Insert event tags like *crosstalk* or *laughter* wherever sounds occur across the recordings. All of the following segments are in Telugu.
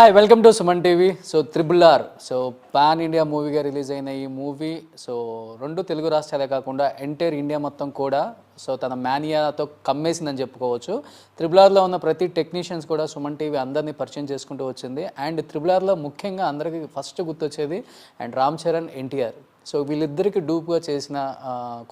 Hi welcome to Suman TV so triple R so pan India మూవీగా release అయిన ఈ మూవీ సో రెండు తెలుగు రాష్ట్రాలే కాకుండా ఎంటైర్ ఇండియా మొత్తం కూడా సో తన మానియాతో కమ్మేసిందని చెప్పుకోవచ్చు. త్రిబుల్ ఆర్లో ఉన్న ప్రతి టెక్నీషియన్స్ కూడా సుమన్ టీవీ అందరినీ పరిచయం చేసుకుంటూ వచ్చింది. అండ్ త్రిబుల్ ఆర్లో ముఖ్యంగా అందరికీ ఫస్ట్ గుర్తొచ్చేది and Ram Charan NTR so వీళ్ళిద్దరికి డూప్గా చేసిన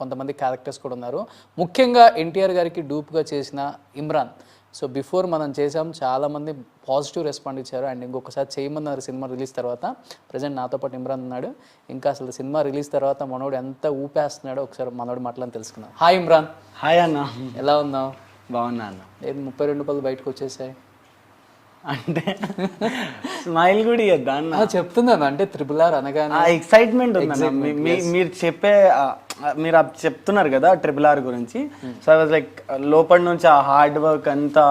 కొంతమంది క్యారెక్టర్స్ కూడా ఉన్నారు. ముఖ్యంగా ఎన్టీఆర్ గారికి డూప్గా చేసిన ఇమ్రాన్ సో బిఫోర్ మనం చేసాం చాలామంది పాజిటివ్ రెస్పాండ్ ఇచ్చారు. అండ్ ఇంకొకసారి చేయమన్నారు సినిమా రిలీజ్ తర్వాత. ప్రజెంట్ నాతో పాటు ఇమ్రాన్ ఉన్నాడు. ఇంకా అసలు సినిమా రిలీజ్ తర్వాత మనోడు ఎంత ఊపేస్తున్నాడో ఒకసారి మనోడు మాటలను తెలుసుకుందాం. హాయ్ ఇమ్రాన్. హాయ్ అన్న. ఎలా ఉన్నావు? బాగున్నా అన్న. లేదు ముప్పై రెండు పళ్ళు బయటకు వచ్చేసాయి? అంటే స్మైల్ కూడా ఇద్దా అన్న? చెప్తున్నాను. అంటే త్రిబుల్ ఆర్ అనగానే. ఎక్సైట్మెంట్ మీ- మీరు చెప్పే మీరు చెప్తున్నారు కదా ట్రిపుల్ ఆర్ గురించి. సో ఐ వాజ్ లైక్ లోపల నుంచి ఆ హార్డ్ వర్క్ అంతా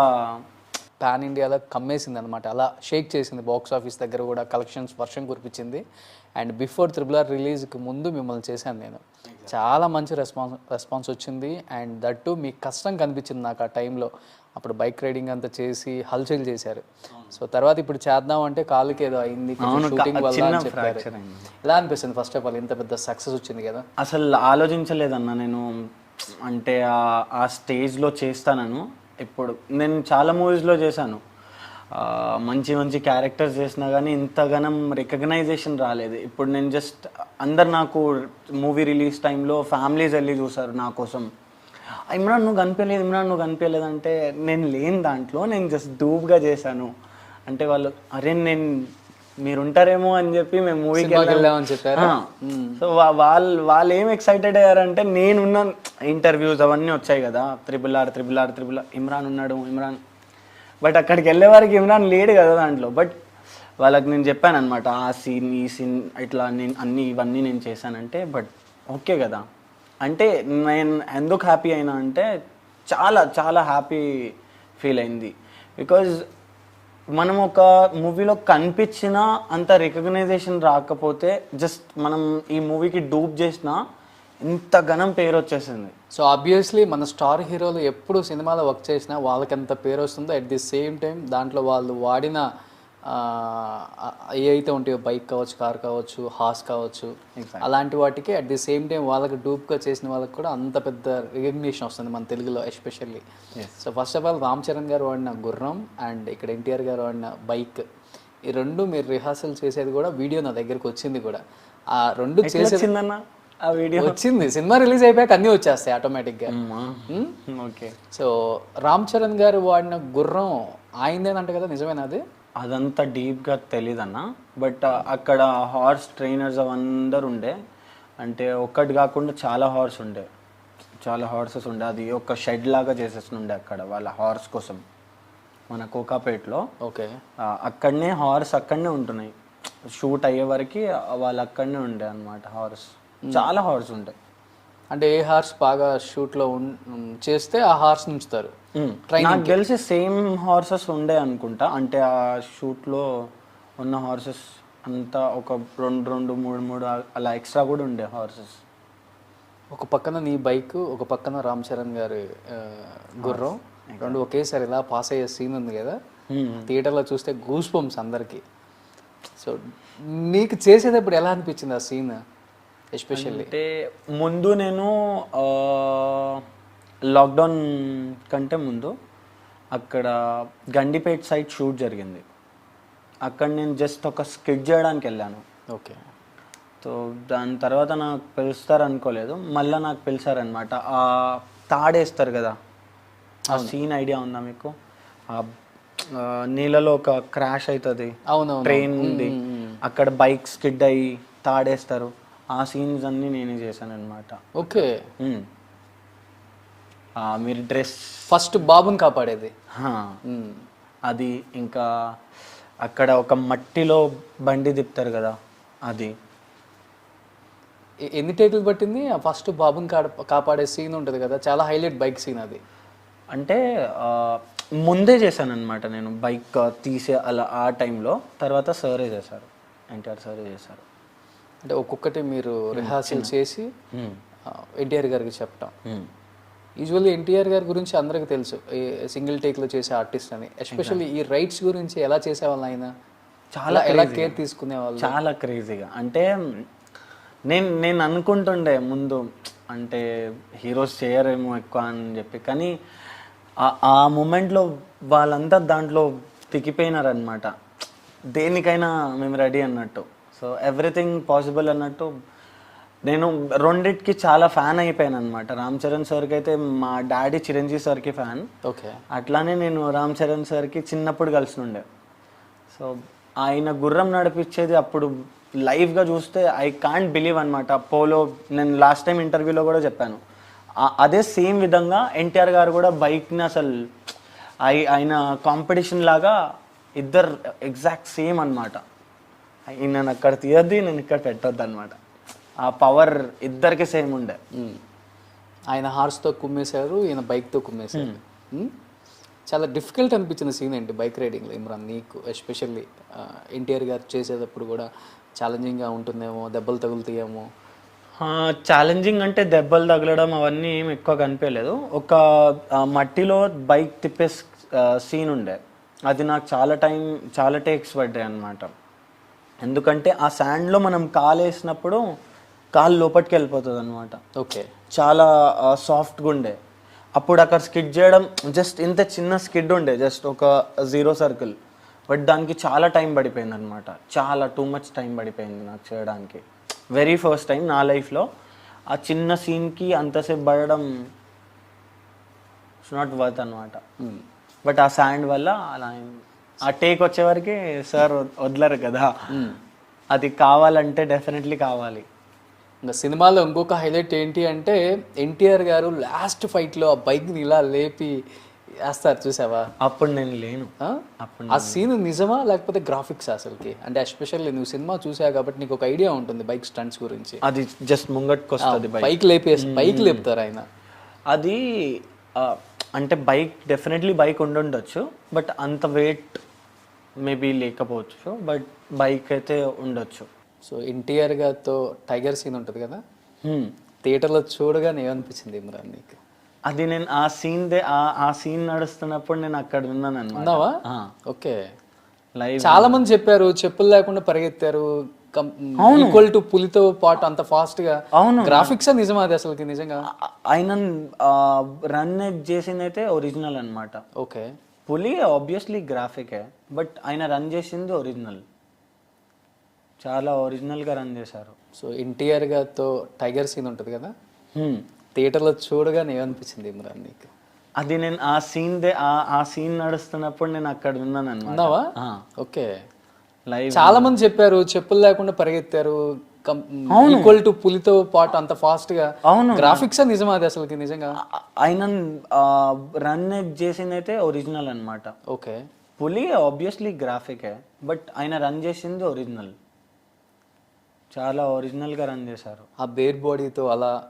పాన్ ఇండియాలో కమ్మేసింది అనమాట అలా షేక్ చేసింది. బాక్స్ ఆఫీస్ దగ్గర కూడా కలెక్షన్స్ వర్షం కురిపించింది. అండ్ బిఫోర్ త్రిబుల్ ఆర్ రిలీజ్కి ముందు మిమ్మల్ని చేశాను నేను. చాలా మంచి రెస్పాన్స్ రెస్పాన్స్ వచ్చింది. అండ్ దట్టు మీ కష్టం కనిపించింది నాకు ఆ టైంలో అప్పుడు బైక్ రైడింగ్ అంతా చేసి హల్చల్ చేశారు. సో తర్వాత ఇప్పుడు చేద్దాం అంటే కాలుకి ఏదో అయింది షూటింగ్ వల్ల అని చెప్పారు. ఎలా అనిపిస్తుంది? ఫస్ట్ ఆఫ్ ఆల్ ఇంత పెద్ద సక్సెస్ వచ్చింది కదా. అసలు ఆలోచించలేదన్న నేను. అంటే ఆ- స్టేజ్లో చేస్తానను. ఇప్పుడు నేను చాలా మూవీస్లో చేశాను. మంచి మంచి క్యారెక్టర్స్ చేసినా కానీ ఇంతగానం రికగ్నైజేషన్ రాలేదు. ఇప్పుడు నేను జస్ట్ అందరు నాకు మూవీ రిలీజ్ టైంలో ఫ్యామిలీస్ వెళ్ళి చూసారు నా కోసం. ఇమ్రాన్ నువ్వు కనిపించలేదు ఇమ్రాన్ నువ్వు కనిపించలేదు అంటే నేను లేని దాంట్లో నేను జస్ట్ డూప్గా చేశాను. అంటే వాళ్ళు అరే నేను మీరు ఉంటారేమో అని చెప్పి మేము మూవీకి వెళ్దామని చెప్పారు? సో వాళ్ళు వాళ్ళు ఏం ఎక్సైటెడ్ అయ్యారంటే నేనున్న ఇంటర్వ్యూస్ అవన్నీ వచ్చాయి కదా. Triple R triple R triple R Imran ఉన్నాడు ఇమ్రాన్. బట్ అక్కడికి వెళ్ళే వారికి ఇమ్రాన్ లేడు కదా దాంట్లో. బట్ వాళ్ళకి నేను చెప్పాను అనమాట ఆ సీన్ ఈ సీన్ ఇట్లా నేను అన్ని ఇవన్నీ నేను చేశానంటే బట్ ఓకే కదా. అంటే నేను ఎందుకు హ్యాపీ అయినా అంటే చాలా చాలా హ్యాపీ ఫీల్ అయింది. బికాజ్ మనం ఒక మూవీలో కనిపించినా అంత రికగ్నైజేషన్ రాకపోతే జస్ట్ మనం ఈ మూవీకి డూప్ చేసినా ఇంత ఘనం పేరు వచ్చేసింది. సో ఆబ్వియస్లీ మన స్టార్ హీరోలు ఎప్పుడు సినిమాలో వర్క్ చేసినా వాళ్ళకి ఎంత పేరు వస్తుందో అట్ ది సేమ్ టైం దాంట్లో వాళ్ళు వాడిన ఏ అయితే ఉంటాయో బైక్ కావచ్చు కార్ కావచ్చు హార్స్ కావచ్చు అలాంటి వాటికి అట్ ది సేమ్ టైం వాళ్ళకి డూప్గా చేసిన వాళ్ళకి కూడా అంత పెద్ద రికగ్నిషన్ వస్తుంది మన తెలుగులో especially so first of all Ram Charan గారు వాడిన గుర్రం అండ్ ఇక్కడ ఎన్టీఆర్ గారు వాడిన బైక్. ఈ రెండు మీరు రిహార్సల్ చేసేది కూడా వీడియో నా దగ్గరికి వచ్చింది కూడా. ఆ రెండు చేసేది వచ్చిందన్న ఆ వీడియో వచ్చింది. సినిమా రిలీజ్ అయిపోయాక అన్నీ వచ్చేస్తాయి ఆటోమేటిక్గా ఓకే సో రామ్ చరణ్ గారు వాడిన గుర్రం ఆయనదేనంట కదా నిజమేనా అది? అదంతా డీప్గా తెలీదన్న. బట్ అక్కడ హార్స్ ట్రైనర్స్ అవందరు ఉండే అంటే ఒక్కటి కాకుండా చాలా హార్స్ ఉండే. చాలా హార్సెస్ ఉండే. అది ఒక షెడ్ లాగా చేసేస్తుండే అక్కడ వాళ్ళ హార్స్ కోసం. మన కోకాపేట్లో. ఓకే. అక్కడనే హార్స్ అక్కడనే ఉంటున్నాయి. షూట్ అయ్యే వరకు వాళ్ళు అక్కడనే ఉండే అనమాట హార్స్. చాలా హార్స్ ఉంటాయి అంటే ఏ హార్స్ బాగా షూట్లో చేస్తే ఆ హార్స్ ఉంచుతారు. నాకు తెలిసి సేమ్ హార్సెస్ ఉండే అనుకుంటా. అంటే ఆ షూట్లో ఉన్న హార్సెస్ అంతా ఒక రెండు రెండు మూడు మూడు అలా ఎక్స్ట్రా కూడా ఉండే హార్సెస్. ఒక పక్కన నీ బైక్ ఒక పక్కన రామ్ చరణ్ గారి గుర్రం. రెండు ఒకేసారి ఇలా పాస్ అయ్యే సీన్ ఉంది కదా. థియేటర్లో చూస్తే గూస్ బంప్స్ అందరికీ. సో నీకు చేసేటప్పుడు ఎలా అనిపించింది ఆ సీన్ ఎస్పెషల్లీ అంటే ముందు నేను లాక్డౌన్ కంటే ముందు అక్కడ గండిపేట్ సైడ్ షూట్ జరిగింది. అక్కడ నేను జస్ట్ ఒక స్కిట్ చేయడానికి వెళ్ళాను. ఓకే. సో దాని తర్వాత నాకు పిలుస్తారు అనుకోలేదు మళ్ళీ నాకు పిలిచారనమాట ఆ తాడేస్తారు కదా. ఆ సీన్ ఐడియా ఉందా మీకు? ఆ నీళ్ళలో ఒక క్రాష్ అవుతుంది. ట్రైన్ ఉంది. అక్కడ బైక్ స్కిడ్ అయ్యి తాడేస్తారు. ఆ సీన్స్ అన్నీ నేనే చేశాను అనమాట ఓకే మీరు డ్రెస్ ఫస్ట్ బాబుని కాపాడేది. అది ఇంకా అక్కడ ఒక మట్టిలో బండి తిప్పుతారు కదా అది. ఎన్ని టేకులు పట్టింది? ఫస్ట్ బాబుని కాపాడే సీన్ ఉంటుంది కదా చాలా హైలైట్ బైక్ సీన్ అది. అంటే ముందే చేశాను అనమాట నేను బైక్ తీసే అలా ఆ టైంలో. తర్వాత సరే చేశారు. ఎన్టీఆర్ సరే చేశారు. అంటే ఒక్కొక్కటి మీరు రిహార్సల్ చేసి ఎన్టీఆర్ గారికి చెప్పటం. యూజువల్లీ ఎన్టీఆర్ గారి గురించి అందరికీ తెలుసు. సింగిల్ టేక్లో చేసే ఆర్టిస్ట్ అని. ఎస్పెషల్లీ ఈ రైట్స్ గురించి ఎలా చేసేవాళ్ళు ఆయన? చాలా ఎలా కేర్ తీసుకునే వాళ్ళు చాలా క్రేజీగా అంటే నేను నేను అనుకుంటుండే ముందు అంటే హీరోస్ చేయరేమో ఎక్కువ అని చెప్పి. కానీ ఆ- ఆ మూమెంట్లో వాళ్ళంతా దాంట్లో తికిపోయినారనమాట దేనికైనా మేము రెడీ అన్నట్టు. సో ఎవ్రీథింగ్ పాసిబుల్ అన్నట్టు నేను రెండిటికి చాలా ఫ్యాన్ అయిపోయాను అనమాట రామ్ చరణ్ సార్కి అయితే మా డాడీ చిరంజీవి సార్కి ఫ్యాన్. ఓకే. అట్లానే నేను రామ్ చరణ్ సార్కి చిన్నప్పుడు కలిసి ఉండే సో ఆయన గుర్రం నడిపించేది అప్పుడు లైవ్గా చూస్తే ఐ కాంట్ బిలీవ్ అనమాట పోలో నేను లాస్ట్ టైం ఇంటర్వ్యూలో కూడా చెప్పాను. అదే సేమ్ విధంగా ఎన్టీఆర్ గారు కూడా బైక్ని అసలు ఐ ఆయన కాంపిటీషన్ లాగా ఇద్దరు ఎగ్జాక్ట్ సేమ్ అనమాట నన్ను అక్కడ తీయద్దు నేను ఇక్కడ పెట్టొద్దు అనమాట ఆ పవర్ ఇద్దరికి సేమ్ ఉండే. ఆయన హార్స్తో కుమ్మేశారు ఈయన బైక్తో కుమ్మేశారు. మ్మ్? చాలా డిఫికల్ట్ అనిపించిన సీన్ ఏంటి బైక్ రైడింగ్లో ఇమ్రాన్ నీకు ఎస్పెషల్లీ ఎన్టీఆర్ గారు చేసేటప్పుడు కూడా ఛాలెంజింగ్గా ఉంటుందేమో దెబ్బలు తగులుతాయేమో? ఛాలెంజింగ్ అంటే దెబ్బలు తగలడం అవన్నీ ఏం ఎక్కువ కనిపించలేదు. ఒక మట్టిలో బైక్ తిప్పే సీన్ ఉండే. అది నాకు చాలా టైం చాలా టేక్స్ పడ్డాయి అనమాట ఎందుకంటే ఆ శాండ్లో మనం కాలు వేసినప్పుడు కాలు లోపలికి వెళ్ళిపోతుంది అనమాట ఓకే. చాలా సాఫ్ట్గా ఉండే అప్పుడు అక్కడ స్కిడ్ చేయడం జస్ట్ ఇంత చిన్న స్కిడ్ ఉండే జస్ట్ ఒక జీరో సర్కిల్. బట్ దానికి చాలా టైం పడిపోయింది అనమాట చాలా టూ మచ్ టైం పడిపోయింది నాకు చేయడానికి. వెరీ ఫస్ట్ టైం నా లైఫ్లో. ఆ చిన్న సీన్కి అంతసేపు పడడం ఇట్స్ నాట్ వర్త్ అనమాట బట్ ఆ శాండ్ వల్ల అలా అయింది. ఆ టేక్ వచ్చేవరకు సార్ వదలరు కదా. అది కావాలంటే డెఫినెట్లీ కావాలి. ఇంకా సినిమాలో ఇంకొక హైలైట్ ఏంటి అంటే ఎన్టీఆర్ గారు లాస్ట్ ఫైట్లో ఆ బైక్ని ఇలా లేపి వేస్తారు చూసావా? అప్పుడు నేను లేను? అప్పుడు ఆ సీన్ నిజమా లేకపోతే గ్రాఫిక్స్ అసలుకి? అంటే ఎస్పెషల్లీ నువ్వు సినిమా చూసావు కాబట్టి నీకు ఒక ఐడియా ఉంటుంది బైక్ స్టంట్స్ గురించి. అది జస్ట్ ముంగట్కి వస్తుంది బైక్ లేపేసి బైక్ లేపుతారు ఆయన. అది అంటే బైక్ డెఫినెట్లీ బైక్ ఉండుండొచ్చు బట్ అంత వెయిట్ మేబీ లేకపోవచ్చు బట్ బైక్ అయితే ఉండొచ్చు. సో ఎన్టీఆర్ గారితో టైగర్ సీన్ ఉంటుంది కదా. థియేటర్లో చూడగానే ఏమనిపించింది ఇమ్రాన్ నీకు? అది నేను ఆ సీన్ దే ఆ సీన్ నడుస్తున్నప్పుడు నేను అక్కడ ఉన్నాను అనమాట ఉన్నావా ఓకే. లైవ్ చాలా మంది చెప్పారు చెప్పులు లేకుండా పరిగెత్తారు ఈక్వల్ టు పులితో పాటు అంత ఫాస్ట్గా. అవును. గ్రాఫిక్స్ నిజమా అది అసలుకి నిజంగా? ఆయన రన్ చేసింది అయితే ఒరిజినల్ అన్నమాట. ఓకే. పులి ఆబ్వియస్లీ గ్రాఫికే బట్ ఆయన రన్ చేసింది ఒరిజినల్ చాలా ఒరిజినల్గా రన్ చేశారు. సో ఎన్టీఆర్ గారితో టైగర్ సీన్ ఉంటుంది కదా? Hmm. థియేటర్లో చూడగానే ఏమనిపించింది ఇమ్రాన్ నీకు? అది నేను ఆ సీన్ దే ఆ ఆ సీన్ నడుస్తున్నప్పుడు నేను అక్కడ ఉన్నాను అనమాట ఉన్నావా ఓకే లైవ్ చాలా మంది చెప్పారు చెప్పులు లేకుండా పరిగెత్తారు ఈక్వల్ టు పులితో పాటు అంత ఫాస్ట్గా అవును. గ్రాఫిక్స్ నిజమా అది అసలుకి నిజంగా? ఆయన రన్ చేసింది అయితే ఒరిజినల్ అన్నమాట. ఓకే. పులి ఆబ్వియస్లీ గ్రాఫికే బట్ ఆయన రన్ చేసింది ఒరిజినల్ చాలా ఒరిజినల్గా రన్ చేశారు. ఆ బేర్ బాడీతో అలా?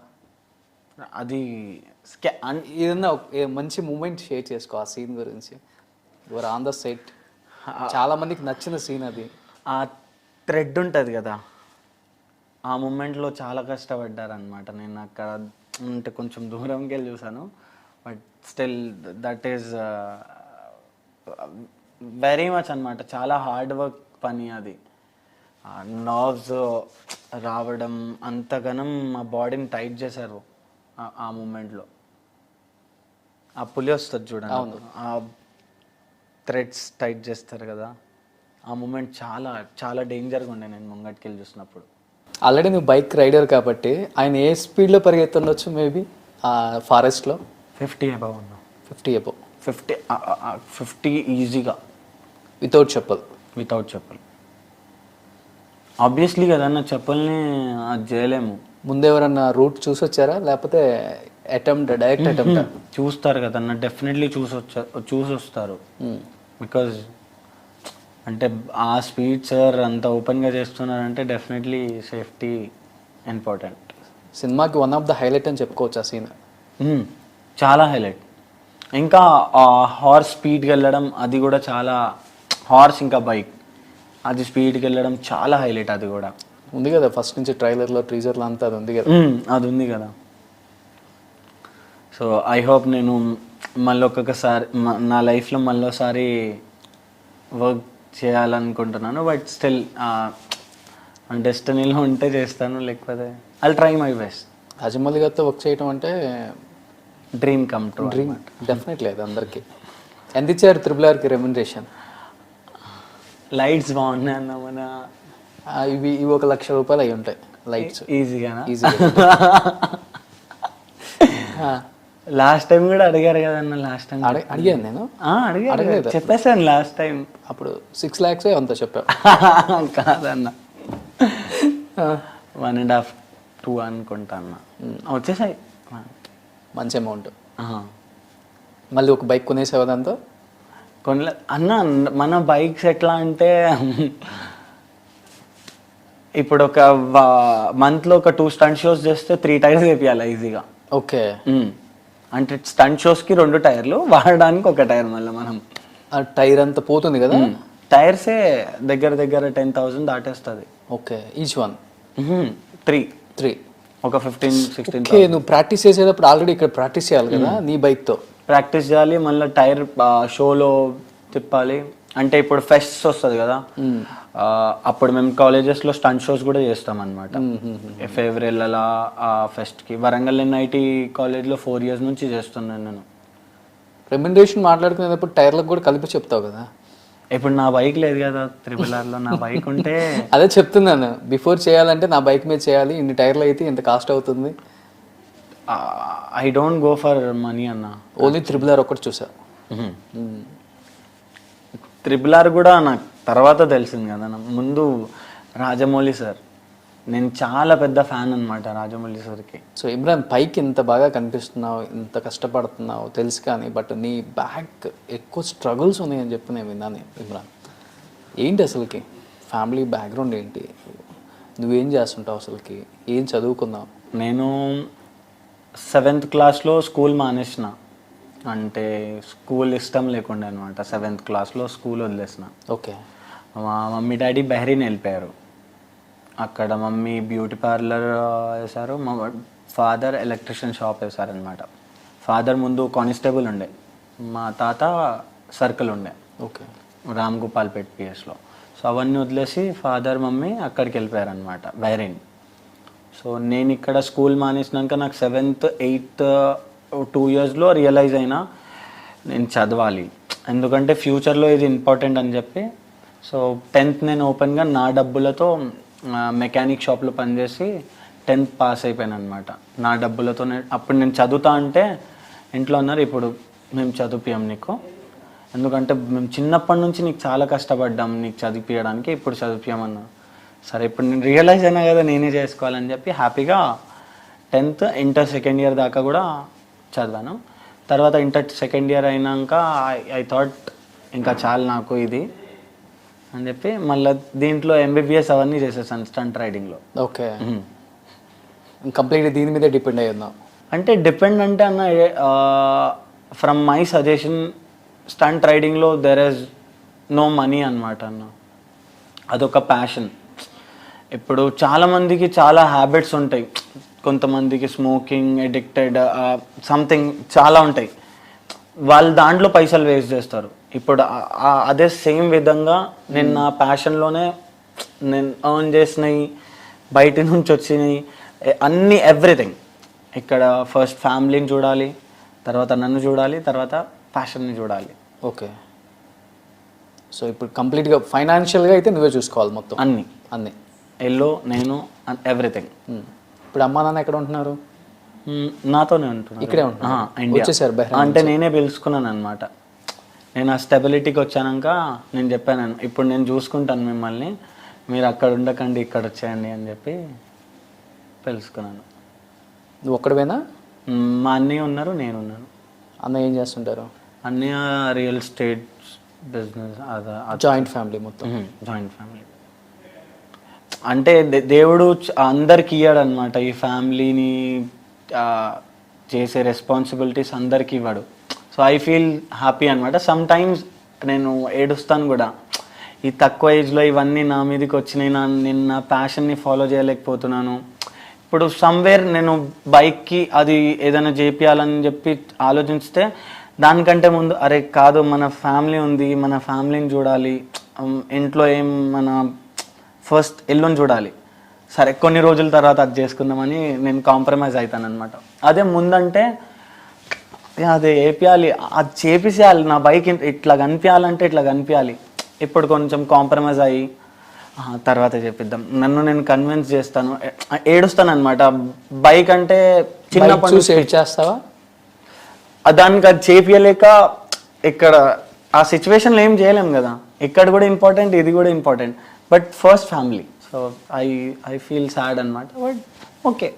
అది ఏదన్నా మంచి మూమెంట్ షేర్ చేసుకో ఆ సీన్ గురించి. యువర్ ఆన్ ద సెట్ చాలా మందికి నచ్చిన సీన్ అది. ఆ థ్రెడ్ ఉంటుంది కదా? ఆ మూమెంట్లో చాలా కష్టపడ్డారనమాట నేను అక్కడ అంటే కొంచెం దూరంకి వెళ్ళి చూసాను but still that is very much అనమాట చాలా హార్డ్ వర్క్ పని అది. నర్వ్స్ రావడం అంతగానం మా బాడీని టైట్ చేశారు ఆ- మూమెంట్లో. ఆ పులి వస్తుంది చూడండి. ఆ థ్రెడ్స్ టైట్ చేస్తారు కదా. ఆ మూమెంట్ చాలా చాలా డేంజర్గా ఉండే నేను ముంగటికి వెళ్ళి చూసినప్పుడు. ఆల్రెడీ నువ్వు బైక్ రైడర్ కాబట్టి ఆయన ఏ స్పీడ్లో పరిగెత్తుండొచ్చు మేబీ? ఆ ఫారెస్ట్లో? ఫిఫ్టీ అబవ్ ఉన్నా ఫిఫ్టీ అబో ఫిఫ్టీ ఫిఫ్టీ ఈజీగా. వితౌట్ చెప్పల్. వితౌట్ చెప్పులు. ఆబ్వియస్లీ కదన్న చెప్పుల్ని అది చేయలేము ముందు ఎవరన్నా రూట్ చూసి వచ్చారా లేకపోతే అటెంప్ట్ డైరెక్ట్ అటెంప్ట్? చూస్తారు కదన్న. డెఫినెట్లీ చూసి వచ్చా చూసి వస్తారు బికాజ్ అంటే ఆ స్పీడ్ సార్ అంత ఓపెన్గా చేస్తున్నారంటే డెఫినెట్లీ సేఫ్టీ ఇంపార్టెంట్. సినిమాకి వన్ ఆఫ్ ద హైలైట్ అని చెప్పుకోవచ్చు ఆ సీన్. చాలా హైలైట్. ఇంకా హార్స్ స్పీడ్కి వెళ్ళడం అది కూడా చాలా హార్స్ ఇంకా బైక్. అది స్పీడ్కి వెళ్ళడం చాలా హైలైట్ అది కూడా. ఉంది కదా ఫస్ట్ నుంచి ట్రైలర్లో ట్రీజర్లో అంతా అది ఉంది కదా. అది ఉంది కదా. సో ఐ హోప్ నేను మళ్ళీ ఒక్కొక్కసారి నా లైఫ్లో మళ్ళీసారి వర్క్ చేయాలనుకుంటున్నాను బట్ స్టిల్ డెస్టినీలో ఉంటే చేస్తాను లేకపోతే I try my best Rajamouli గారితో వర్క్ చేయడం అంటే dream come true dream definitely అది అందరికీ. ఎంత ఇచ్చారు త్రిబుల్ ఆర్కి రెమ్యునరేషన్ లైట్స్ బాగున్నాయి అన్న మన ఇవి ఇవి ఒక లక్ష రూపాయలు అయి ఉంటాయి లైట్స్ ఈజీగానా ఈజీ లాస్ట్ టైం కూడా అడిగారు కదన్న లాస్ట్ టైం అడిగాను నేను. అడిగారు చెప్పేసాను లాస్ట్ టైం అప్పుడు సిక్స్ ల్యాక్స్ అంత చెప్పావు *laughs* కాదన్న. వన్ అండ్ హాఫ్ టూ అనుకుంటా అన్న. వచ్చేసాయి. మంచి అమౌంట్. మళ్ళీ ఒక బైక్ కొనేసావు దాంతో? కొనలే. అన్న మన బైక్స్ ఎట్లా అంటే ఇప్పుడు ఒక మంత్లో ఒక టూ స్టంట్ షోస్ చేస్తే త్రీ టైర్స్ వేపియాలి ఈజీగా ఓకే. అంటే స్టంట్ షోస్కి రెండు టైర్లు వాడడానికి ఒక టైర్ మళ్ళీ మనం. ఆ టైర్ అంతా పోతుంది కదా? టైర్సే దగ్గర దగ్గర ten thousand దాటేస్తుంది. Okay each one three three ఒక ఫిఫ్టీన్ సిక్స్టీన్ ఓకే నువ్వు ప్రాక్టీస్ చేసేటప్పుడు ఆల్రెడీ ఇక్కడ ప్రాక్టీస్ చేయాలి కదా నీ బైక్తో ప్రాక్టీస్ చేయాలి మళ్ళీ టైర్ షోలో తిప్పాలి. అంటే ఇప్పుడు ఫెస్ట్స్ వస్తుంది కదా అప్పుడు మేము కాలేజెస్లో స్టంట్ షోస్ కూడా చేస్తాం అనమాట ఫేవరెల్ అలా ఆ ఫెస్ట్కి వరంగల్ ఎన్ఐటి కాలేజ్లో ఫోర్ ఇయర్స్ నుంచి చేస్తున్నాను నేను. రెమ్యునరేషన్ మాట్లాడుకునేటప్పుడు టైర్లకు కూడా కలిపి చెప్తావు కదా. ఇప్పుడు నా బైక్ లేదు కదా త్రిపుల్ ఆర్లో నా బైక్ ఉంటే *laughs* అదే చెప్తున్నాను బిఫోర్ చేయాలంటే నా బైక్ మీద చేయాలి. ఇన్ని టైర్లు అయితే ఇంత కాస్ట్ అవుతుంది. I don't go for money అన్న. ఓన్లీ త్రిబుల్ ఆర్ ఒక్కటి చూసా. త్రిపుల్ ఆర్ కూడా నాకు తర్వాత తెలిసింది కదా. ముందు రాజమౌళి సార్. నేను చాలా పెద్ద ఫ్యాన్ అనమాట రాజమౌళి సార్కి. సో ఇమ్రాన్ పైకి ఇంత బాగా కనిపిస్తున్నావు ఇంత కష్టపడుతున్నావు తెలుసు కానీ బట్ నీ బ్యాక్ ఎక్కువ స్ట్రగుల్స్ ఉన్నాయని చెప్పి నేను విన్నాను ఇమ్రాన్. ఏంటి అసలుకి? ఫ్యామిలీ బ్యాక్గ్రౌండ్ ఏంటి? నువ్వేం చేస్తుంటావు అసలుకి? ఏం చదువుకున్నావు? నేను సెవెంత్ క్లాస్లో స్కూల్ మానేసిన. అంటే స్కూల్ ఇష్టం లేకుండే అనమాట సెవెంత్ క్లాస్లో స్కూల్ వదిలేసిన. ఓకే. మా మమ్మీ డాడీ బెహరీన్ వెళ్ళిపోయారు. అక్కడ మమ్మీ బ్యూటీ పార్లర్ వేశారు. మా ఫాదర్ ఎలక్ట్రిషియన్ షాప్ వేశారనమాట ఫాదర్ ముందు కానిస్టేబుల్ ఉండే. మా తాత సర్కిల్ ఉండే. ఓకే. రామ్ గోపాల్ పేట్ పిఎస్లో. సో అవన్నీ వదిలేసి ఫాదర్ మమ్మీ అక్కడికి వెళ్ళిపోయారనమాట బైరెయిన్ సో నేను ఇక్కడ స్కూల్ మానేసినాక నాకు సెవెంత్ ఎయిత్ టూ ఇయర్స్లో రియలైజ్ అయినా నేను చదవాలి. ఎందుకంటే ఫ్యూచర్లో ఇది ఇంపార్టెంట్ అని చెప్పి. సో టెన్త్ నేను ఓపెన్గా నా డబ్బులతో మెకానిక్ షాప్లో పనిచేసి టెన్త్ పాస్ అయిపోయాను అనమాట నా డబ్బులతో అప్పుడు నేను చదువుతా అంటే ఇంట్లో అన్నారు ఇప్పుడు మేము చదివిపియం నీకు. ఎందుకంటే మేము చిన్నప్పటి నుంచి నీకు చాలా కష్టపడ్డాం నీకు చదివిపించడానికి ఇప్పుడు చదివిపియమన్నా సరే ఇప్పుడు నేను రియలైజ్ అయినా కదా నేనే చేసుకోవాలని చెప్పి హ్యాపీగా టెన్త్ ఇంటర్ సెకండ్ ఇయర్ దాకా కూడా చదివాను. తర్వాత ఇంటర్ సెకండ్ ఇయర్ అయినాక ఐ థాట్ ఇంకా చాలు నాకు ఇది అని చెప్పి మళ్ళీ దీంట్లో ఎంబీబీఎస్ అవన్నీ చేసేసాను స్టంట్ రైడింగ్లో ఓకే. కంప్లీట్ దీని మీదే డిపెండ్ అయ్యి ఉన్నావు. అంటే డిపెండ్ అంటే అన్న ఫ్రమ్ మై సజెషన్ స్టంట్ రైడింగ్లో దెర్ ఇస్ నో మనీ అన్నమాట అన్న. అదొక ప్యాషన్ ఇప్పుడు చాలా మందికి చాలా హ్యాబిట్స్ ఉంటాయి. కొంతమందికి స్మోకింగ్ ఎడిక్టెడ్ సంథింగ్ చాలా ఉంటాయి. వాళ్ళు దాంట్లో పైసలు వేస్ట్ చేస్తారు. ఇప్పుడు అదే సేమ్ విధంగా నేను నా ప్యాషన్లోనే నేను ఎర్న్ చేసినవి బయట నుంచి వచ్చినాయి అన్ని ఎవ్రీథింగ్ ఇక్కడ ఫస్ట్ ఫ్యామిలీని చూడాలి తర్వాత నన్ను చూడాలి తర్వాత ప్యాషన్ని చూడాలి. ఓకే. సో ఇప్పుడు కంప్లీట్గా ఫైనాన్షియల్గా అయితే నువ్వే చూసుకోవాలి మొత్తం? అన్ని. అన్నీ. ఎల్లో నేను ఎవ్రీథింగ్. ఇప్పుడు అమ్మా నాన్న ఎక్కడ ఉంటున్నారు? నాతోనే ఉంటున్నారు. ఇక్కడే ఉంటున్నారు? వచ్చేసారు అంటే నేనే పిలుచుకున్నాను అనమాట నేను ఆ స్టెబిలిటీకి వచ్చాక నేను చెప్పాను ఇప్పుడు నేను చూసుకుంటాను మిమ్మల్ని మీరు అక్కడ ఉండకండి ఇక్కడ వచ్చేయండి అని చెప్పి పిలుచుకున్నాను. నువ్వు ఒక్కడవేనా మ్, అన్నయ్య ఉన్నారు నేను ఉన్నాను. అన్న ఏం చేస్తుంటారు? అన్నయ్య రియల్ ఎస్టేట్ బిజినెస్ అదా జాయింట్ ఫ్యామిలీ మొత్తం. Joint family. అంటే దే- దేవుడు అందరికి ఇయ్యాడు అనమాట ఈ ఫ్యామిలీని చేసే రెస్పాన్సిబిలిటీస్ అందరికి ఇవ్వడు. సో ఐ ఫీల్ హ్యాపీ అనమాట సమ్ టైమ్స్ నేను ఏడుస్తాను కూడా. ఈ తక్కువ ఏజ్లో ఇవన్నీ నా మీదకి వచ్చినాయి. నా నేను నా ప్యాషన్ని ఫాలో చేయలేకపోతున్నాను. ఇప్పుడు సమ్వేర్ నేను బైక్కి అది ఏదైనా చేపియాలని చెప్పి ఆలోచిస్తే దానికంటే ముందు అరే కాదు మన ఫ్యామిలీ ఉంది. మన ఫ్యామిలీని చూడాలి. ఇంట్లో ఏం మన ఫస్ట్ ఎల్లుని చూడాలి. సరే కొన్ని రోజుల తర్వాత అది చేసుకుందామని నేను కాంప్రమైజ్ అవుతాను అనమాట అదే ముందంటే "ఏ, అదే వేపియాలి అది చేపిసేయాలి. నా బైక్ ఇట్లా కనిపించాలంటే ఇట్లా కనిపించాలి ఇప్పుడు కొంచెం కాంప్రమైజ్ అయ్యి "ఆ, తర్వాత చెప్పిద్దాం. నన్ను నేను కన్విన్స్ చేస్తాను. ఏడుస్తాను అనమాట బైక్ అంటే ఏడ్ చేస్తావా దానికి అది చేపియలేక ఇక్కడ ఆ సిచ్యువేషన్లో ఏం చేయలేం కదా. ఇక్కడ కూడా ఇంపార్టెంట్ ఇది కూడా important but first family so I I feel sad అనమాట బట్ ఓకే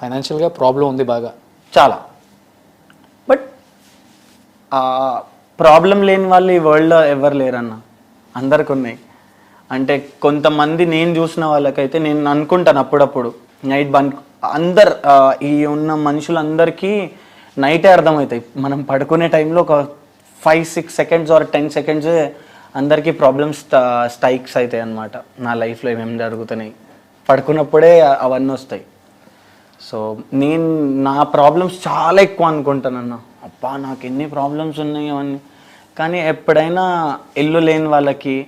ఫైనాన్షియల్గా ప్రాబ్లం ఉంది బాగా. చాలా. బట్ ప్రాబ్లం లేని వాళ్ళు ఈ వరల్డ్లో ఎవరు లేరన్న? అందరికి ఉన్నాయి. అంటే కొంతమంది నేను చూసిన వాళ్ళకైతే నేను అనుకుంటాను అప్పుడప్పుడు. నైట్ బన్ అందరు ఈ ఉన్న మనుషులందరికీ నైటే అర్థమవుతాయి. మనం పడుకునే టైంలో ఒక five six seconds or ten seconds అందరికీ ప్రాబ్లమ్స్ స్ట్రైక్స్ అవుతాయి అన్నమాట. నా లైఫ్లో ఏమేమి జరుగుతున్నాయి? పడుకున్నప్పుడే అవన్నీ వస్తాయి. సో నేను నా ప్రాబ్లమ్స్ చాలా ఎక్కువ అనుకుంటానన్న అబ్బా నాకు ఎన్ని ప్రాబ్లమ్స్ ఉన్నాయి అవన్నీ? కానీ ఎప్పుడైనా ఇల్లు లేని వాళ్ళకి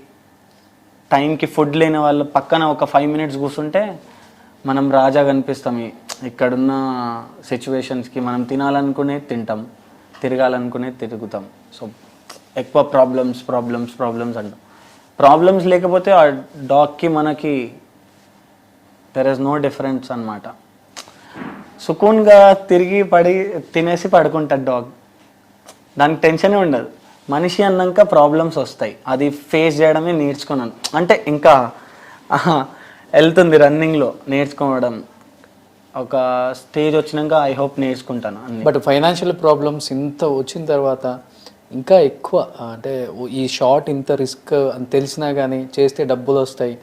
టైంకి ఫుడ్ లేని వాళ్ళ పక్కన ఒక ఫైవ్ మినిట్స్ కూర్చుంటే మనం రాజా కనిపిస్తాం. ఇక్కడున్న సిచ్యువేషన్స్కి మనం తినాలనుకునే తింటాం. తిరగాలనుకునేది తిరుగుతాం. సో ఎక్కువ ప్రాబ్లమ్స్ ప్రాబ్లమ్స్ ప్రాబ్లమ్స్ అంటాం. ప్రాబ్లమ్స్ లేకపోతే ఆ డాగ్కి మనకి దెర్ ఇస్ నో డిఫరెన్స్ అన్నమాట. సుకూన్గా తిరిగి పడి తినేసి పడుకుంటాడు డాగ్ దానికి టెన్షనే ఉండదు. మనిషి అన్నాక ప్రాబ్లమ్స్ వస్తాయి. అది ఫేస్ చేయడమే నేర్చుకున్నాను. అంటే ఇంకా వెళ్తుంది రన్నింగ్లో నేర్చుకోవడం. ఒక స్టేజ్ వచ్చినాక ఐ హోప్ నేర్చుకుంటాను బట్ ఫైనాన్షియల్ ప్రాబ్లమ్స్ ఇంత వచ్చిన తర్వాత ఇంకా ఎక్కువ అంటే ఈ షార్ట్ ఇంత రిస్క్ అని తెలిసినా కానీ చేస్తే డబ్బులు వస్తాయి.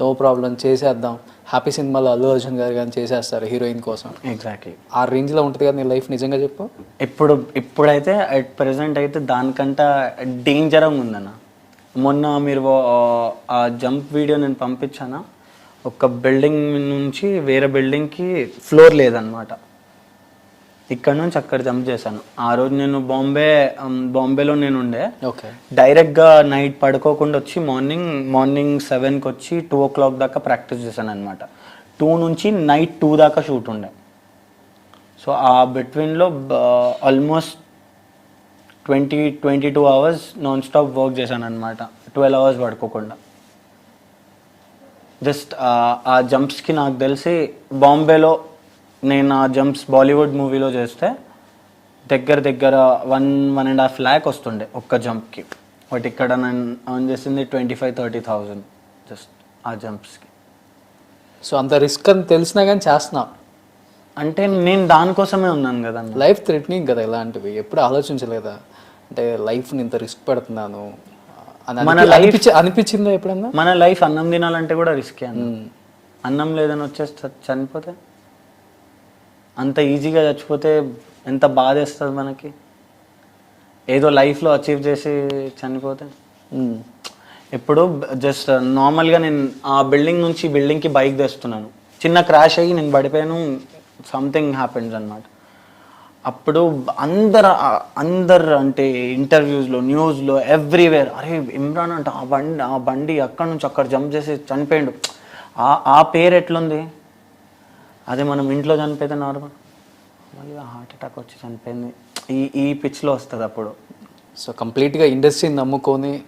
నో ప్రాబ్లం చేసేద్దాం. హ్యాపీ సినిమాలో అల్లు అర్జున్ గారు కానీ చేసేస్తారు హీరోయిన్ కోసం. ఎగ్జాక్ట్లీ ఆ రేంజ్లో ఉంటుంది కదా నీ లైఫ్ నిజంగా చెప్పు. ఇప్పుడు ఇప్పుడైతే అట్ ప్రెసెంట్ అయితే దానికంట డేంజరంగా ఉందన్న. మొన్న మీరు ఆ- ఆ జంప్ వీడియో నేను పంపించానా? ఒక బిల్డింగ్ నుంచి వేరే బిల్డింగ్కి ఫ్లోర్ లేదనమాట ఇక్కడ నుంచి అక్కడ జంప్ చేశాను. ఆ రోజు నేను బాంబే బాంబేలో నేను ఉండే. ఓకే. డైరెక్ట్గా నైట్ పడుకోకుండా వచ్చి మార్నింగ్ మార్నింగ్ సెవెన్కి వచ్చి టూ ఓ క్లాక్ దాకా ప్రాక్టీస్ చేశాను అనమాట టూ నుంచి నైట్ టూ దాకా షూట్ ఉండే. సో ఆ బిట్వీన్లో almost twenty twenty two hours non stop work చేశాను అనమాట ట్వెల్వ్ అవర్స్ పడుకోకుండా. జస్ట్ ఆ జంప్స్కి నాకు తెలిసి బాంబేలో నేను ఆ జంప్స్ బాలీవుడ్ మూవీలో చేస్తే దగ్గర దగ్గర one one and half lakh వస్తుండే ఒక్క జంప్కి. బట్ ఇక్కడ నేను ఆన్ చేసింది twenty five thirty thousand just ఆ జంప్స్కి. సో అంత రిస్క్ అని తెలిసినా కానీ చేస్తున్నాం. అంటే నేను దానికోసమే ఉన్నాను కదా లైఫ్ థ్రెటనింగ్ కదా ఇలాంటివి. ఎప్పుడు ఆలోచించలేదా? అంటే లైఫ్ని ఇంత రిస్క్ పెడుతున్నాను. మన అనిపించి అనిపించిందా ఎప్పుడన్నా? మన లైఫ్ అన్నం తినాలంటే కూడా రిస్కే అన్న. అన్నం లేదని వచ్చేస్తే చనిపోతే? అంత ఈజీగా చచ్చిపోతే ఎంత బాధ వేస్తుంది మనకి? ఏదో లైఫ్లో అచీవ్ చేసి చనిపోతే? మ్మ్. ఇప్పుడు జస్ట్ నార్మల్గా నేను ఆ బిల్డింగ్ నుంచి బిల్డింగ్కి బైక్ తెస్తున్నాను. చిన్న క్రాష్ అయ్యి నేను పడిపోయాను సంథింగ్ హ్యాపెన్స్ అనమాట అప్పుడు అందరు అందరు అంటే ఇంటర్వ్యూస్లో న్యూస్లో ఎవ్రీవేర్ అరే ఇమ్రాన్ అంట ఆ బండి ఆ బండి అక్కడ నుంచి అక్కడ జంప్ చేసి చనిపోయాడు. ఆ ఆ పేరు ఎట్లుంది? అదే మనం ఇంట్లో చనిపోతే నార్మల్ మళ్ళీ హార్ట్ అటాక్ వచ్చి చనిపోయింది. ఈ ఈ పిచ్లో వస్తుంది అప్పుడు. సో కంప్లీట్గా ఇండస్ట్రీని నమ్ముకొని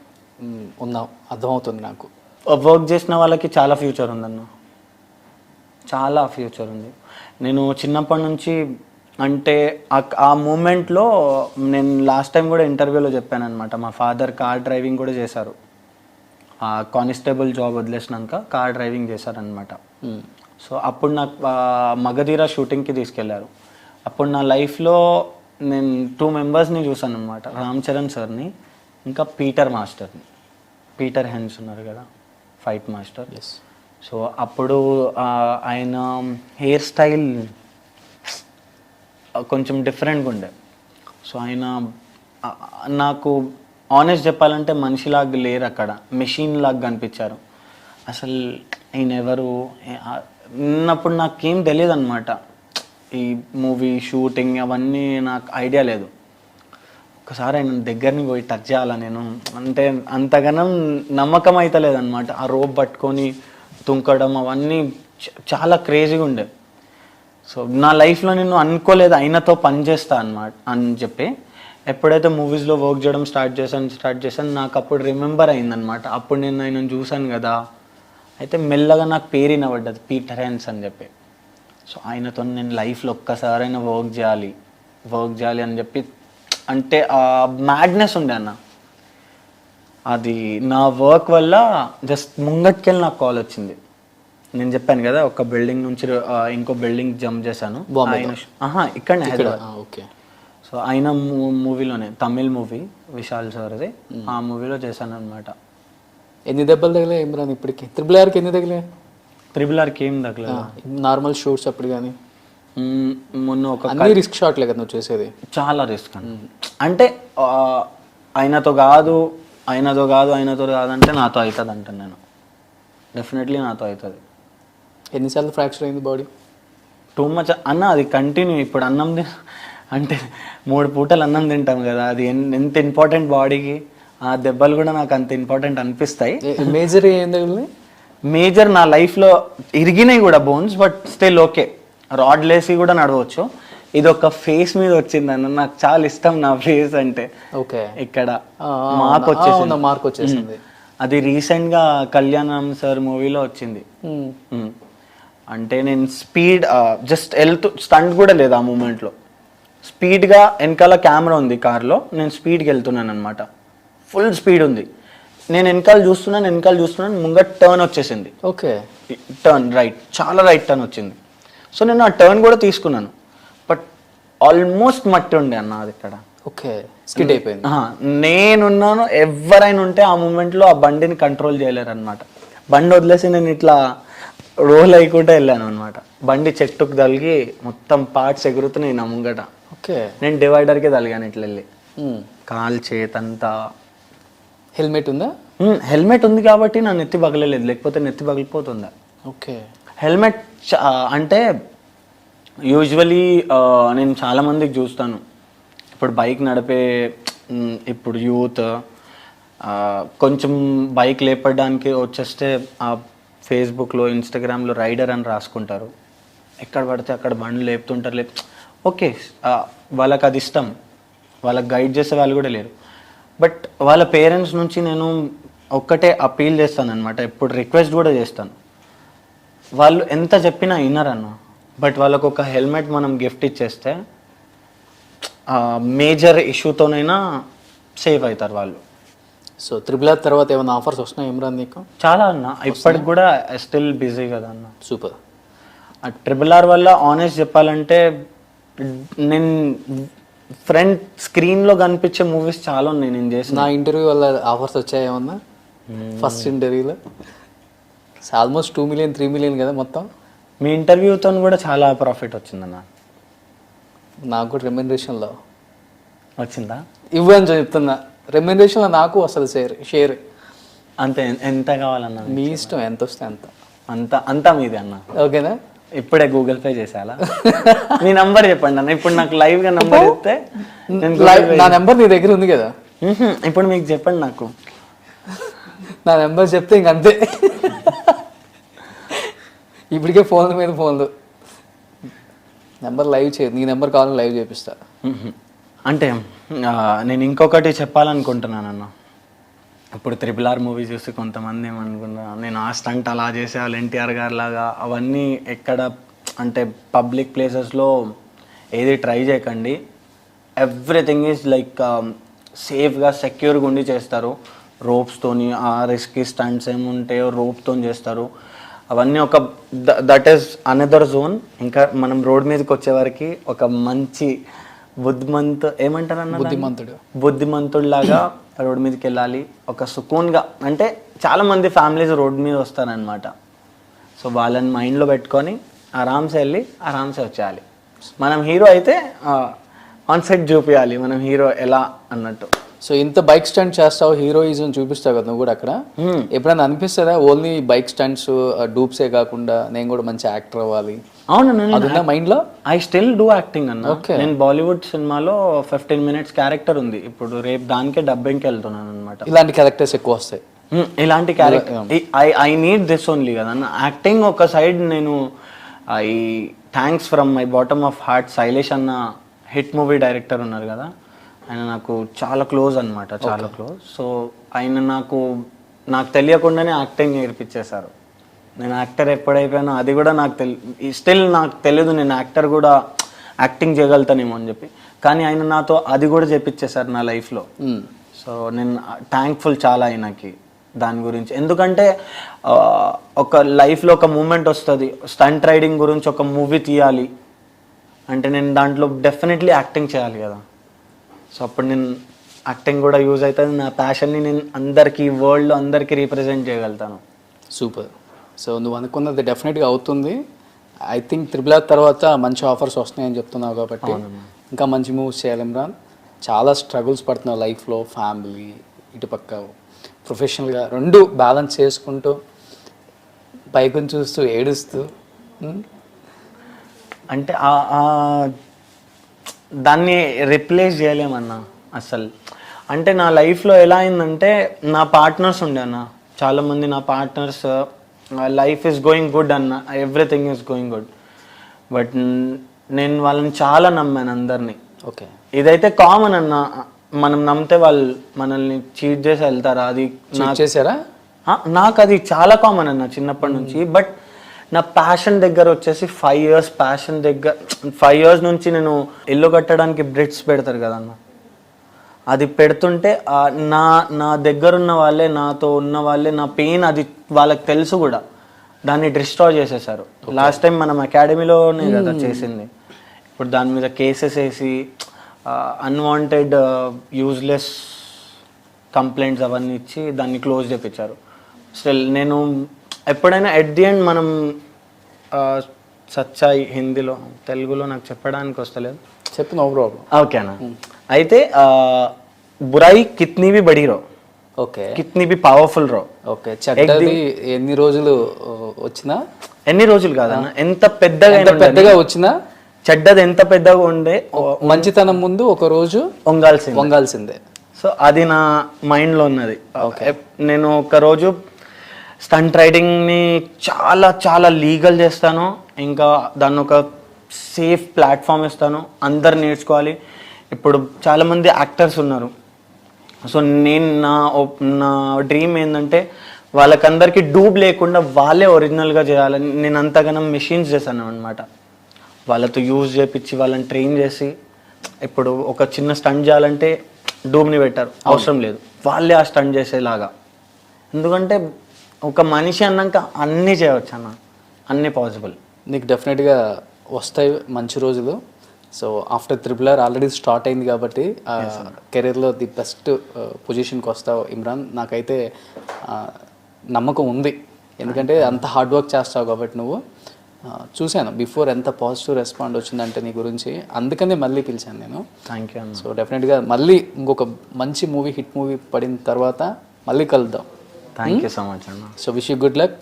ఉన్నాం అర్థమవుతుంది నాకు. వర్క్ చేసిన వాళ్ళకి చాలా ఫ్యూచర్ ఉందన్న. చాలా ఫ్యూచర్ ఉంది. నేను చిన్నప్పటి నుంచి అంటే ఆ- మూమెంట్లో నేను లాస్ట్ టైం కూడా ఇంటర్వ్యూలో చెప్పాను అనమాట మా ఫాదర్ కార్ డ్రైవింగ్ కూడా చేశారు. ఆ కానిస్టేబుల్ జాబ్ వదిలేసినాక కార్ డ్రైవింగ్ చేశారనమాట. సో అప్పుడు నాకు మగధీర షూటింగ్కి తీసుకెళ్ళారు. అప్పుడు నా లైఫ్లో నేను టూ మెంబర్స్ని చూసాను అనమాట రామ్ చరణ్ సార్ని ఇంకా పీటర్ మాస్టర్ని. పీటర్ హెన్స్ ఉన్నారు కదా ఫైట్ మాస్టర్. ఎస్ సో అప్పుడు ఆయన హెయిర్ స్టైల్ కొంచెం డిఫరెంట్గా ఉండే. సో ఆయన నాకు ఆనెస్ట్ చెప్పాలంటే మనిషిలాగా లేరు అక్కడ మెషిన్ లాగా కనిపించారు. అసలు ఆయన ఎవరు ఉన్నప్పుడు నాకేం తెలియదు అనమాట ఈ మూవీ షూటింగ్ అవన్నీ నాకు ఐడియా లేదు. ఒకసారి ఆయన దగ్గరని పోయి టచ్ చేయాలా నేను? అంటే అంతగానం నమ్మకం అయితే లేదనమాట ఆ రోప్ పట్టుకొని తుంకడం అవన్నీ చాలా క్రేజీగా ఉండే. సో నా లైఫ్లో నేను అనుకోలేదు ఆయనతో పని చేస్తా అనమాట అని చెప్పి. ఎప్పుడైతే మూవీస్లో వర్క్ చేయడం స్టార్ట్ చేశాను స్టార్ట్ చేశాను నాకు అప్పుడు రిమెంబర్ అయిందనమాట అప్పుడు నేను ఆయనను చూశాను కదా. అయితే మెల్లగా నాకు పేరు వినబడ్డది పీటర్ హ్యాన్స్ అని చెప్పి. సో ఆయనతో నేను లైఫ్లో ఒక్కసారైనా వర్క్ చేయాలి వర్క్ చేయాలి అని చెప్పి అంటే ఆ మ్యాడ్నెస్ ఉండే అన్న. అది నా వర్క్ వల్ల జస్ట్ ముంగట్కెళ్ళి నాకు కాల్ వచ్చింది. నేను చెప్పాను కదా ఒక బిల్డింగ్ నుంచి ఇంకో బిల్డింగ్ జంప్ చేశాను? ఆయన ఇక్కడనే హైదరాబాద్. ఓకే. సో ఆయన మూవీలోనే తమిళ్ మూవీ విశాల్ సార్ది. ఆ మూవీలో చేశాను అనమాట ఎన్ని దెబ్బలు తగిలే ఇమ్రాన్ ఇప్పటికి? త్రిబుల్ ఆర్కి ఎన్ని తగిలే త్రిబుల్ ఆర్కి ఏం తగ్గలేదు నార్మల్ షూట్స్ అప్పుడు కానీ మొన్న ఒక అన్ని రిస్క్ షాట్లే కదా నువ్వు చేసేది. చాలా రిస్క్ అండి అంటే ఆయనతో కాదు ఆయనతో కాదు ఆయనతో కాదంటే నాతో అవుతుంది అంటాను నేను. డెఫినెట్లీ నాతో అవుతుంది ఎన్నిసార్లు ఫ్రాక్చర్ అయింది బాడీ టూ మచ్ అన్న అది కంటిన్యూ ఇప్పుడు అన్నం అంటే మూడు పూటలు అన్నం తింటాం కదా అది ఎంత ఇంపార్టెంట్ బాడీకి ఆ దెబ్బలు కూడా నాకు అంత ఇంపార్టెంట్ అనిపిస్తాయి. మేజర్ ఏం మేజర్ నా లైఫ్లో ఇరిగినాయి కూడా bones but still okay rod లేసి కూడా నడవచ్చు. ఇది ఒక ఫేస్ మీద వచ్చిందన్న నాకు చాలా ఇష్టం నా ఫేస్ అంటే. ఓకే. ఇక్కడ మార్క్ వచ్చేసింది. మార్క్ వచ్చేసింది. అది రీసెంట్గా కళ్యాణం సార్ మూవీలో వచ్చింది. అంటే నేను స్పీడ్ జస్ట్ వెళ్తూ స్టంట్ కూడా లేదు ఆ మూమెంట్లో స్పీడ్గా వెనకాల కెమెరా ఉంది కార్లో నేను స్పీడ్కి వెళ్తున్నాను అనమాట ఫుల్ స్పీడ్ ఉంది. నేను వెనకాల చూస్తున్నాను వెనకాల చూస్తున్నాను ముంగట్ టర్న్ వచ్చేసింది. ఓకే. టర్న్ రైట్ చాలా రైట్ టర్న్ వచ్చింది. సో నేను ఆ టర్న్ కూడా తీసుకున్నాను. బట్ ఆల్మోస్ట్ మట్టి ఉండే అన్న అది ఇక్కడ. ఓకే. స్కిడ్ అయిపోయింది. నేనున్నాను ఎవరైనా ఉంటే ఆ మూమెంట్లో ఆ బండిని కంట్రోల్ చేయలేరు అనమాట బండి వదిలేసి నేను ఇట్లా రోల్ అయ్యకుండా వెళ్ళాను అనమాట బండి చెట్టుకు తలిగి మొత్తం పార్ట్స్ ఎగురుతున్నాయి నా ముంగట. ఓకే. నేను డివైడర్కి తలిగాను ఇట్లా వెళ్ళి. కాలు చేతంతా హెల్మెట్ ఉందా? హెల్మెట్ ఉంది కాబట్టి నా నెత్తి పగలలేదు లేకపోతే నెత్తి పగిలిపోతుందా? ఓకే. హెల్మెట్ చ- అంటే యూజువలీ నేను చాలా మందికి చూస్తాను. ఇప్పుడు బైక్ నడిపే ఇప్పుడు యూత్ కొంచెం బైక్ లేపడానికి వచ్చేస్తే ఆ ఫేస్బుక్లో ఇన్స్టాగ్రామ్లో రైడర్ అని రాసుకుంటారు. ఎక్కడ పడితే అక్కడ బండ్లు లేపుతుంటారు లేపు ఓకే వాళ్ళకి అది ఇష్టం. వాళ్ళకి గైడ్ చేసే వాళ్ళు కూడా లేరు. బట్ వాళ్ళ పేరెంట్స్ నుంచి నేను ఒక్కటే అపీల్ చేస్తాను అనమాట ఎప్పుడు రిక్వెస్ట్ కూడా చేస్తాను. వాళ్ళు ఎంత చెప్పినా వినరన్న. బట్ వాళ్ళకు ఒక హెల్మెట్ మనం గిఫ్ట్ ఇచ్చేస్తే మేజర్ ఇష్యూతోనైనా సేవ్ అవుతారు వాళ్ళు. సో త్రిబుల్ ఆర్ తర్వాత ఏమైనా ఆఫర్స్ వస్తున్నాయి ఇమ్రాన్ నీకు? చాలా అన్న. ఇప్పటికి కూడా స్టిల్ బిజీ కదా అన్న. సూపర్. ట్రిపుల్ ఆర్ వల్ల ఆనెస్ట్ చెప్పాలంటే నేను ఫ్రంట్ స్క్రీన్లో కనిపించే మూవీస్ చాలా ఉన్నాయి నేను చేసిన. నా ఇంటర్వ్యూ వల్ల ఆఫర్స్ వచ్చాయి ఏమన్నా? ఫస్ట్ ఇంటర్వ్యూలో almost two million three million కదా మొత్తం. మీ ఇంటర్వ్యూతో కూడా చాలా ప్రాఫిట్ వచ్చిందన్న. నాకు కూడా రెమ్యునరేషన్లో వచ్చిందా? ఇవ్వని చెప్తున్నా. రెమ్యునరేషన్లో నాకు అసలు షేర్ షేర్ అంతే ఎంత కావాలన్నా మీ ఇష్టం ఎంత వస్తే అంత. అంత అంతా మీదే అన్న. ఓకేనా? ఇప్పుడే గూగుల్ పే చేసేయాలా మీ నంబర్ చెప్పండి అన్న. ఇప్పుడు నాకు లైవ్గా నంబర్ ఇస్తే నా నెంబర్ నీ దగ్గర ఉంది కదా. ఇప్పుడు మీకు చెప్పండి నాకు. నా నెంబర్ చెప్తే ఇంక అంతే. ఇప్పటికే ఫోన్ల మీద ఫోన్లు నెంబర్ లైవ్ చే నీ నెంబర్ కావాలని లైవ్ చేపిస్తా. అంటే నేను ఇంకొకటి చెప్పాలనుకుంటున్నాను అన్న ఇప్పుడు త్రిపుల్ ఆర్ మూవీ చూసి కొంతమంది ఏమనుకుంటున్నారు నేను ఆ స్టంట్ అలా చేసేవాళ్ళు ఎన్టీఆర్ గారు లాగా. అవన్నీ ఎక్కడ అంటే పబ్లిక్ ప్లేసెస్లో ఏది ట్రై చేయకండి. ఎవ్రీథింగ్ ఈజ్ లైక్ సేఫ్గా సెక్యూర్గా ఉండి చేస్తారు. రోప్స్తోని ఆ రిస్కీ స్టంట్స్ ఏముంటాయో రోప్తో చేస్తారు. అవన్నీ ఒక దట్ ఈస్ అనదర్ జోన్ ఇంకా మనం రోడ్ మీదకి వచ్చే వరకు ఒక మంచి బుద్ధిమంత్ ఏమంటారు అన్న దాన్ని? బుద్ధిమంతుడు. బుద్ధిమంతుడిలాగా రోడ్ మీదకి వెళ్ళాలి. ఒక సుకూన్గా అంటే చాలా మంది ఫ్యామిలీస్ రోడ్ మీద వస్తారనమాట సో వాళ్ళని మైండ్లో పెట్టుకొని ఆరామ్సే వెళ్ళి ఆరామ్సే వచ్చేయాలి. మనం హీరో అయితే ఆన్ సెట్ చూపించాలి మనం హీరో ఎలా అన్నట్టు. సో ఇంత బైక్ స్టంట్ చేస్తావు హీరోయిజం చూపిస్తావు కదా నువ్వు కూడా అక్కడ. ఎప్పుడైనా అనిపిస్తుందా? ఓన్లీ బైక్ స్టంట్స్ డూప్సే కాకుండా నేను కూడా మంచి యాక్టర్ అవ్వాలి. అవును ఉందా మైండ్లో? ఐ స్టిల్ డూ యాక్టింగ్ అన్న. నేను బాలీవుడ్ సినిమాలో ఫిఫ్టీన్ మినిట్స్ క్యారెక్టర్ ఉంది. ఇప్పుడు రేపు దానికే డబ్బింగ్కి వెళ్తున్నాను అనమాట ఇలాంటి క్యారెక్టర్స్ ఎక్కువ వస్తాయి. ఇలాంటి character I I need this only కదా యాక్టింగ్ ఒక సైడ్ నేను I thanks from my bottom of heart Shailesh అన్న హిట్ మూవీ డైరెక్టర్ ఉన్నారు కదా. ఆయన నాకు చాలా క్లోజ్ అన్నమాట చాలా క్లోజ్ సో ఆయన నాకు నాకు తెలియకుండానే యాక్టింగ్ నేర్పించేశారు. నేను యాక్టర్ ఎప్పుడైపోయానో అది కూడా నాకు తెలి స్టిల్ నాకు తెలియదు నేను యాక్టర్ కూడా యాక్టింగ్ చేయగలుగుతానేమో అని చెప్పి. కానీ ఆయన నాతో అది కూడా చేపించేశారు నా లైఫ్లో. సో నేను థ్యాంక్ఫుల్ చాలా ఆయనకి దాని గురించి. ఎందుకంటే ఒక లైఫ్లో ఒక మూమెంట్ వస్తుంది. స్టంట్ రైడింగ్ గురించి ఒక మూవీ తీయాలి అంటే నేను దాంట్లో డెఫినెట్లీ యాక్టింగ్ చేయాలి కదా. సో అప్పుడు నేను యాక్టింగ్ కూడా యూజ్ అవుతుంది నా ప్యాషన్ని నేను అందరికీ వరల్డ్లో అందరికీ రీప్రజెంట్ చేయగలుగుతాను. సూపర్. సో నువ్వు అనుకున్నది డెఫినెట్గా అవుతుంది. ఐ థింక్ త్రిబుల్ ఆర్ తర్వాత మంచి ఆఫర్స్ వస్తున్నాయని చెప్తున్నావు కాబట్టి ఇంకా మంచి మూవ్స్ చేయాలి ఇమ్రాన్. చాలా స్ట్రగుల్స్ పడుతున్నావు లైఫ్లో ఫ్యామిలీ ఇటుపక్క. ప్రొఫెషనల్గా రెండు బ్యాలెన్స్ చేసుకుంటూ పైకొని చూస్తూ ఏడుస్తూ అంటే దాన్ని రిప్లేస్ చేయలేమన్నా అసలు. అంటే నా లైఫ్లో ఎలా అయిందంటే నా పార్ట్నర్స్ ఉండే అన్న. చాలామంది నా partners life is going good అన్న everything is going good. But నేను వాళ్ళని చాలా నమ్మాను అందరినీ. ఓకే. ఇదైతే కామన్ అన్న మనం నమ్మితే వాళ్ళు మనల్ని చీట్ చేసి వెళ్తారా? అది చేశారా? నాకు అది చాలా కామన్ అన్న చిన్నప్పటి నుంచి. బట్ నా ప్యాషన్ దగ్గర వచ్చేసి ఫైవ్ ఇయర్స్ ప్యాషన్ దగ్గర ఫైవ్ ఇయర్స్ నుంచి నేను ఇల్లు కట్టడానికి బ్రిడ్స్ పెడతారు కదన్న. అది పెడుతుంటే ఆ, నా నా దగ్గర ఉన్న వాళ్ళే నాతో ఉన్న వాళ్ళే నా పెయిన్ అది వాళ్ళకి తెలుసు కూడా. దాన్ని డిస్ట్రాయ్ చేసేసారు లాస్ట్ టైం మనం అకాడమీలోనే కదా చేసింది. ఇప్పుడు దాని మీద కేసెస్ వేసి అన్వాంటెడ్ యూజ్లెస్ కంప్లైంట్స్ అవన్నీ ఇచ్చి దాన్ని క్లోజ్ చేపించారు. స్టిల్ నేను ఎప్పుడైనా ఎట్ ది ఎండ్ మనం సచ్చాయి హిందీలో తెలుగులో నాకు చెప్పడానికి వస్తలేదు. చెప్పు నో ప్రాబ్లం ఓకేనా అయితే ఆ, బురాయి కిత్నీ బి బడి రో. ఓకే. కిత్నీ బి పవర్ఫుల్ రో. ఓకే. చెడ్డది ఎన్ని రోజులు వచ్చినా? ఎన్ని రోజులు కాదన్న ఎంత పెద్దగా పెద్దగా వచ్చినా? చెడ్డది ఎంత పెద్దగా ఉండే మంచితనం ముందు ఒక రోజు వంగాల్సింది. వంగాల్సిందే. సో అది నా మైండ్లో ఉన్నది. నేను ఒక రోజు స్టంట్ రైడింగ్ని చాలా చాలా లీగల్ చేస్తాను. ఇంకా దాన్ని ఒక సేఫ్ ప్లాట్ఫామ్ ఇస్తాను. అందరు నేర్చుకోవాలి. ఇప్పుడు చాలామంది యాక్టర్స్ ఉన్నారు. సో నేను నా నా డ్రీమ్ ఏంటంటే వాళ్ళకందరికీ డూబ్ లేకుండా వాళ్ళే ఒరిజినల్గా చేయాలని నేను అంతగానం మెషిన్స్ చేశాను అనమాట వాళ్ళతో యూజ్ చేపించి వాళ్ళని ట్రైన్ చేసి ఇప్పుడు ఒక చిన్న స్టంట్ చేయాలంటే డూబ్ని పెట్టారు. అవసరం లేదు. వాళ్ళే ఆ స్టంట్ చేసేలాగా. ఎందుకంటే ఒక మనిషి అన్నాక అన్నీ చేయవచ్చు అన్న అన్నీ పాసిబుల్. నీకు డెఫినెట్గా వస్తాయి మంచి రోజులు. So after triple R already start అయింది కాబట్టి కెరీర్లో ది బెస్ట్ పొజిషన్కి వస్తావు ఇమ్రాన్ నాకైతే నమ్మకం ఉంది. ఎందుకంటే అంత హార్డ్ వర్క్ చేస్తావు కాబట్టి నువ్వు. చూశాను. బిఫోర్ ఎంత పాజిటివ్ రెస్పాండ్ వచ్చిందంటే నీ గురించి అందుకనే మళ్ళీ పిలిచాను నేను. థ్యాంక్ యూ సో డెఫినెట్గా మళ్ళీ ఇంకొక మంచి మూవీ హిట్ మూవీ పడిన తర్వాత మళ్ళీ కలుద్దాం. థ్యాంక్ యూ సో మచ్ అన్న. So wish you good luck